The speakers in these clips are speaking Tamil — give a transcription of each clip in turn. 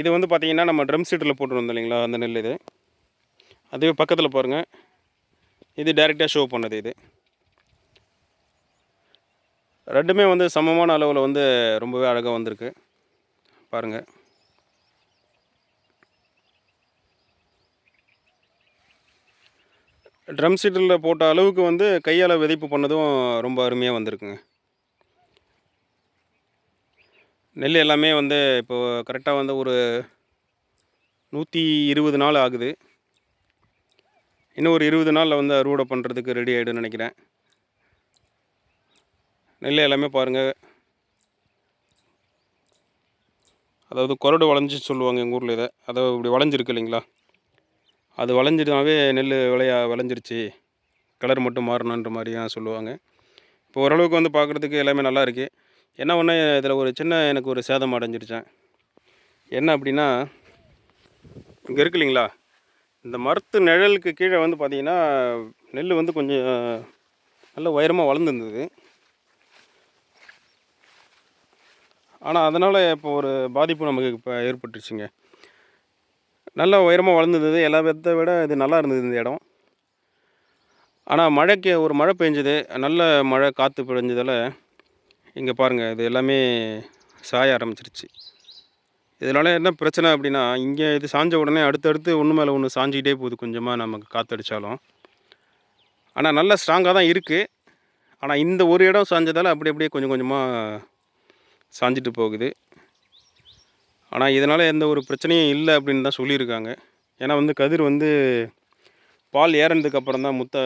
இது வந்து பார்த்தீங்கன்னா நம்ம ட்ரம் சீட்டில் போட்டுருந்தோம் இல்லைங்களா அந்த நெல் இது. அதுவே பக்கத்தில் பாருங்கள் இது டைரெக்டாக ஷோ பண்ணது இது. ரெண்டுமே வந்து சமமான அளவில் வந்து ரொம்பவே அழகாக வந்திருக்கு. பாருங்கள் ட்ரம் சீட்டில் போட்ட அளவுக்கு வந்து கையால் விதைப்பு பண்ணதும் ரொம்ப அருமையாக வந்திருக்குங்க. நெல் எல்லாமே வந்து இப்போது கரெக்டாக வந்து ஒரு நூற்றி இருபது நாள் ஆகுது. இன்னும் ஒரு இருபது நாளில் வந்து அறுவடை பண்ணுறதுக்கு ரெடி ஆகிடும்னு நினைக்கிறேன். நெல் எல்லாமே பாருங்கள் அதாவது கொரடு வளைஞ்சி சொல்லுவாங்க எங்கள் ஊரில் இதை. அதாவது இப்படி வளைஞ்சிருக்கு இல்லைங்களா? அது வளைஞ்சிட்டாவே நெல் விளையா விளைஞ்சிருச்சு. கலர் மட்டும் மாறணுன்ற மாதிரியாக சொல்லுவாங்க. இப்போ ஓரளவுக்கு வந்து பார்க்குறதுக்கு எல்லாமே நல்லா இருக்குது என்ன ஒன்று இதில் ஒரு சின்ன எனக்கு ஒரு சேதம் அடைஞ்சிருச்சேன் என்ன அப்படின்னா இங்கே இருக்கு இல்லைங்களா? இந்த மரத்து நிழலுக்கு கீழே வந்து பார்த்தீங்கன்னா நெல் வந்து கொஞ்சம் நல்ல உயரமாக வளர்ந்துருந்தது. ஆனால் அதனால் இப்போ ஒரு பாதிப்பு நமக்கு இப்போ ஏற்பட்டுருச்சுங்க. நல்ல உயரமாக வளர்ந்துருந்தது. எல்லா விதத்தை விட இது நல்லா இருந்தது இந்த இடம். ஆனால் மழைக்கு ஒரு மழை பெஞ்சது. நல்ல மழை காற்று பெஞ்சதால் இங்கே பாருங்கள் இது எல்லாமே சாய ஆரம்பிச்சிருச்சு. இதனால் என்ன பிரச்சனை அப்படின்னா இங்கே இது சாஞ்ச உடனே அடுத்தடுத்து ஒன்று மேலே ஒன்று சாஞ்சிக்கிட்டே போகுது கொஞ்சமாக நமக்கு காற்றடிச்சாலும் ஆனால் நல்லா ஸ்ட்ராங்காக தான் இருக்குது ஆனால் இந்த ஒரு இடம் சாஞ்சதால் அப்படி அப்படியே கொஞ்சம் கொஞ்சமாக சாஞ்சிட்டு போகுது. ஆனால் இதனால் எந்த ஒரு பிரச்சனையும் இல்லை அப்படின்னு தான் சொல்லியிருக்காங்க. ஏன்னா வந்து கதிர் வந்து பால் ஏறினதுக்கப்புறம் தான் முத்த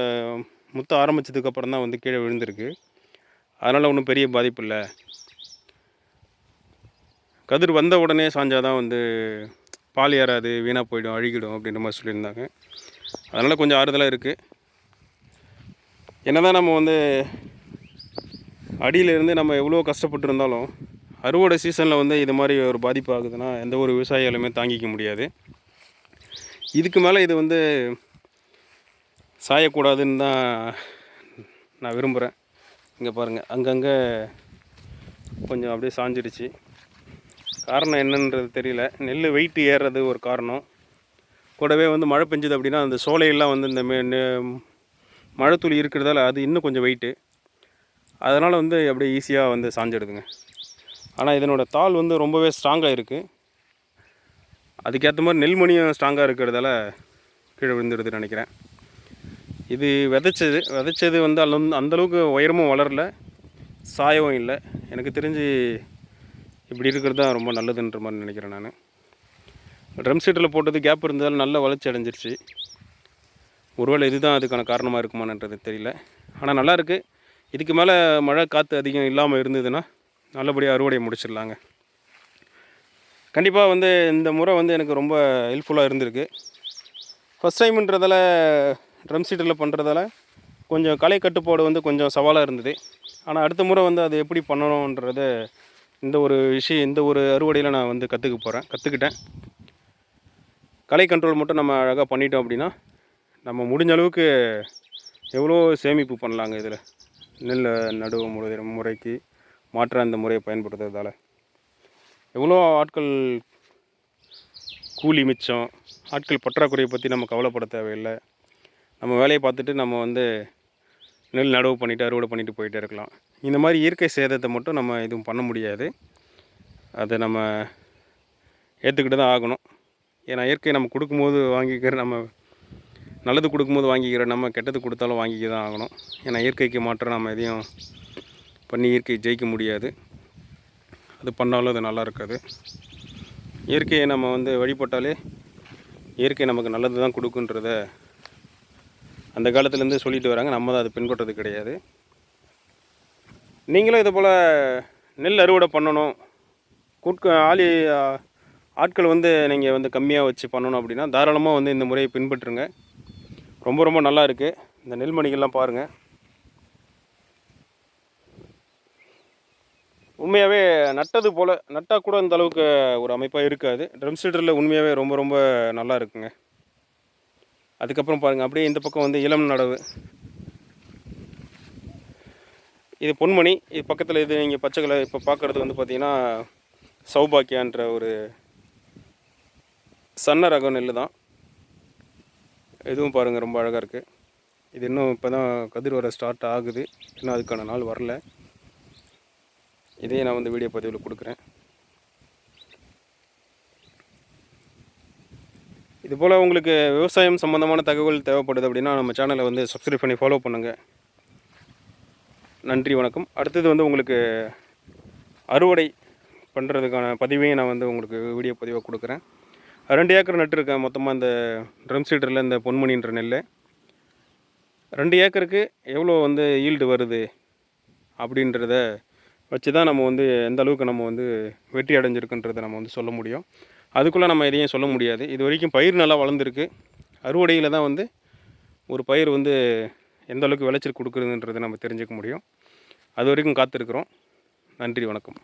முத்த ஆரம்பித்ததுக்கப்புறம் தான் வந்து கீழே விழுந்திருக்கு. அதனால் ஒன்றும் பெரிய பாதிப்பு இல்லை கதிர் வந்த உடனே சாஞ்சாதான் வந்து பால் ஏறாது வீணாக போயிடும் அழுகிடும் அப்படின்ற மாதிரி சொல்லியிருந்தாங்க. அதனால் கொஞ்சம் ஆறுதலாக இருக்குது என்ன தான் நம்ம வந்து அடியிலேருந்து நம்ம எவ்வளோ கஷ்டப்பட்டு இருந்தாலும் அறுவடை சீசனில் வந்து இது மாதிரி ஒரு பாதிப்பு ஆகுதுன்னா எந்த ஒரு விவசாயிகளுமே தாங்கிக்க முடியாது. இதுக்கு மேலே இது வந்து சாயக்கூடாதுன்னு தான் நான் விரும்புகிறேன் இங்கே பாருங்கள் அங்கங்கே கொஞ்சம் அப்படியே சாஞ்சிடுச்சு. காரணம் என்னன்றது தெரியல. நெல் வெயிட் ஏறுறது ஒரு காரணம். கூடவே வந்து மழை பெஞ்சுது அப்படின்னா அந்த சோலையெல்லாம் வந்து இந்த மே நெ- மழைத்துளி இருக்கிறதால அது இன்னும் கொஞ்சம் வெயிட்டு அதனால் வந்து அப்படியே ஈஸியாக வந்து சாஞ்சிடுதுங்க. ஆனால் இதனோட தாள் வந்து ரொம்பவே ஸ்ட்ராங்காக இருக்குது அதுக்கேற்ற மாதிரி நெல்மணியும் ஸ்ட்ராங்காக இருக்கிறதால கீழே விழுந்துடுதுன்னு நினைக்கிறேன். இது விதைச்சது விதைச்சது வந்து அல்ல அந்தளவுக்கு உயரமும் வளரல சாயவும் இல்லை. எனக்கு தெரிஞ்சு இப்படி இருக்கிறது தான் ரொம்ப நல்லதுன்ற மாதிரி நினைக்கிறேன் நான். ட்ரம் சீட்டில் போட்டது கேப் இருந்ததால் நல்ல வளர்ச்சி அடைஞ்சிருச்சு. ஒருவேளை இதுதான் அதுக்கான காரணமாக இருக்குமான்றது தெரியல. ஆனால் நல்லாயிருக்கு இதுக்கு மேலே மழை காற்று அதிகம் இல்லாமல் இருந்ததுன்னா நல்லபடியாக அறுவடையை முடிச்சிடலாங்க. கண்டிப்பாக வந்து இந்த முறை வந்து எனக்கு ரொம்ப ஹெல்ப்ஃபுல்லாக இருந்திருக்கு. ஃபஸ்ட் டைம்ன்றதால் ட்ரம் சீட்டில் பண்ணுறதால கொஞ்சம் கலை கட்டுப்பாடு வந்து கொஞ்சம் சவாலாக இருந்தது. ஆனால் அடுத்த முறை வந்து அது எப்படி பண்ணணுன்றத இந்த ஒரு விஷயம் இந்த ஒரு அறுவடையில் நான் வந்து கற்றுக்க போகிறேன் கற்றுக்கிட்டேன் கலை கண்ட்ரோல் மட்டும் நம்ம அழகாக பண்ணிட்டோம் அப்படின்னா நம்ம முடிஞ்ச அளவுக்கு எவ்வளோ சேமிப்பு பண்ணலாங்க இதில்? நெல் நடுவு முறை முறைக்கு மாற்ற அந்த முறையை பயன்படுத்துறதால. எவ்வளோ ஆட்கள் கூலி மிச்சம் ஆட்கள் பற்றாக்குறையை பற்றி நம்ம கவலைப்பட தேவையில்லை. நம்ம வேலையை பார்த்துட்டு நம்ம வந்து நெல் நடவு பண்ணிவிட்டு அறுவடை பண்ணிவிட்டு போயிட்டே இருக்கலாம். இந்த மாதிரி இயற்கை சேதத்தை மட்டும் நம்ம எதுவும் பண்ண முடியாது. அதை நம்ம ஏற்றுக்கிட்டு தான் ஆகணும். ஏன்னா இயற்கை நம்ம கொடுக்கும்போது வாங்கிக்கிற நம்ம நல்லது கொடுக்கும்போது வாங்கிக்கிற நம்ம கெட்டது கொடுத்தாலும் வாங்கிக்க தான் ஆகணும். ஏன்னா இயற்கைக்கு மாற்றம் நம்ம எதையும் பண்ணி இயற்கையை ஜெயிக்க முடியாது. அது பண்ணாலும் அது நல்லா இருக்காது. இயற்கையை நம்ம வந்து வழிபட்டாலே இயற்கை நமக்கு நல்லது தான் கொடுக்குன்றத அந்த காலத்துலேருந்து சொல்லிட்டு வராங்க. நம்ம தான் அதை பின்பற்றது கிடையாது. நீங்களும் இதே போல் நெல் அறுவடை பண்ணணும். கூட்க ஆளி ஆட்கள் வந்து நீங்கள் வந்து கம்மியாக வச்சு பண்ணணும் அப்படின்னா தாராளமாக வந்து இந்த முறையை பின்பற்றுங்க. ரொம்ப ரொம்ப நல்லா இருக்குது இந்த நெல்மணிகள்லாம் பாருங்கள் உண்மையாகவே நட்டது போல் நட்டால் கூட இந்த அளவுக்கு ஒரு அமைப்பாக இருக்காது. ட்ரம் சீடரில் உண்மையாகவே ரொம்ப ரொம்ப நல்லா இருக்குங்க. அதுக்கப்புறம் பாருங்கள் அப்படியே இந்த பக்கம் வந்து இளம் நடவு. இது பொன்மணி இது பக்கத்தில் இது நீங்கள் பச்சை கலர் இப்போ பார்க்குறது வந்து பார்த்தீங்கன்னா சௌபாக்கியான்ற ஒரு சன்ன ரகம் நெல் தான் இதுவும் பாருங்கள் ரொம்ப அழகாக இருக்குது இது இன்னும் இப்போ தான் கதிர் வர ஸ்டார்ட் ஆகுது. இன்னும் அதுக்கான நாள் வரல. இதையே நான் வந்து வீடியோ பதிவில் கொடுக்குறேன். இதுபோல் உங்களுக்கு விவசாயம் சம்மந்தமான தகவல் தேவைப்படுது அப்படின்னா நம்ம சேனலை வந்து சப்ஸ்கிரைப் பண்ணி ஃபாலோ பண்ணுங்கள் நன்றி வணக்கம். அடுத்தது வந்து உங்களுக்கு அறுவடை பண்ணுறதுக்கான பதிவையும் நான் வந்து உங்களுக்கு வீடியோ பதிவாக கொடுக்குறேன். ரெண்டு ஏக்கர் நட்டுருக்கேன் மொத்தமாக இந்த ட்ரம் சீடரில் இந்த பொன்மணின்ற நெல் ரெண்டு ஏக்கருக்கு எவ்வளோ வந்து ஈல்டு வருது அப்படின்றத வச்சு தான் நம்ம வந்து எந்த அளவுக்கு நம்ம வந்து வெற்றி அடைஞ்சிருக்குன்றதை நம்ம வந்து சொல்ல முடியும். அதுக்குள்ளே நம்ம எதையும் சொல்ல முடியாது. இது வரைக்கும் பயிர் நல்லா வளர்ந்துருக்கு. அறுவடையில் தான் வந்து ஒரு பயிர் வந்து எந்த அளவுக்கு விளைச்சல் கொடுக்குறதுன்றதை நம்ம தெரிஞ்சுக்க முடியும். அது வரைக்கும் காத்திருக்கிறோம். நன்றி வணக்கம்.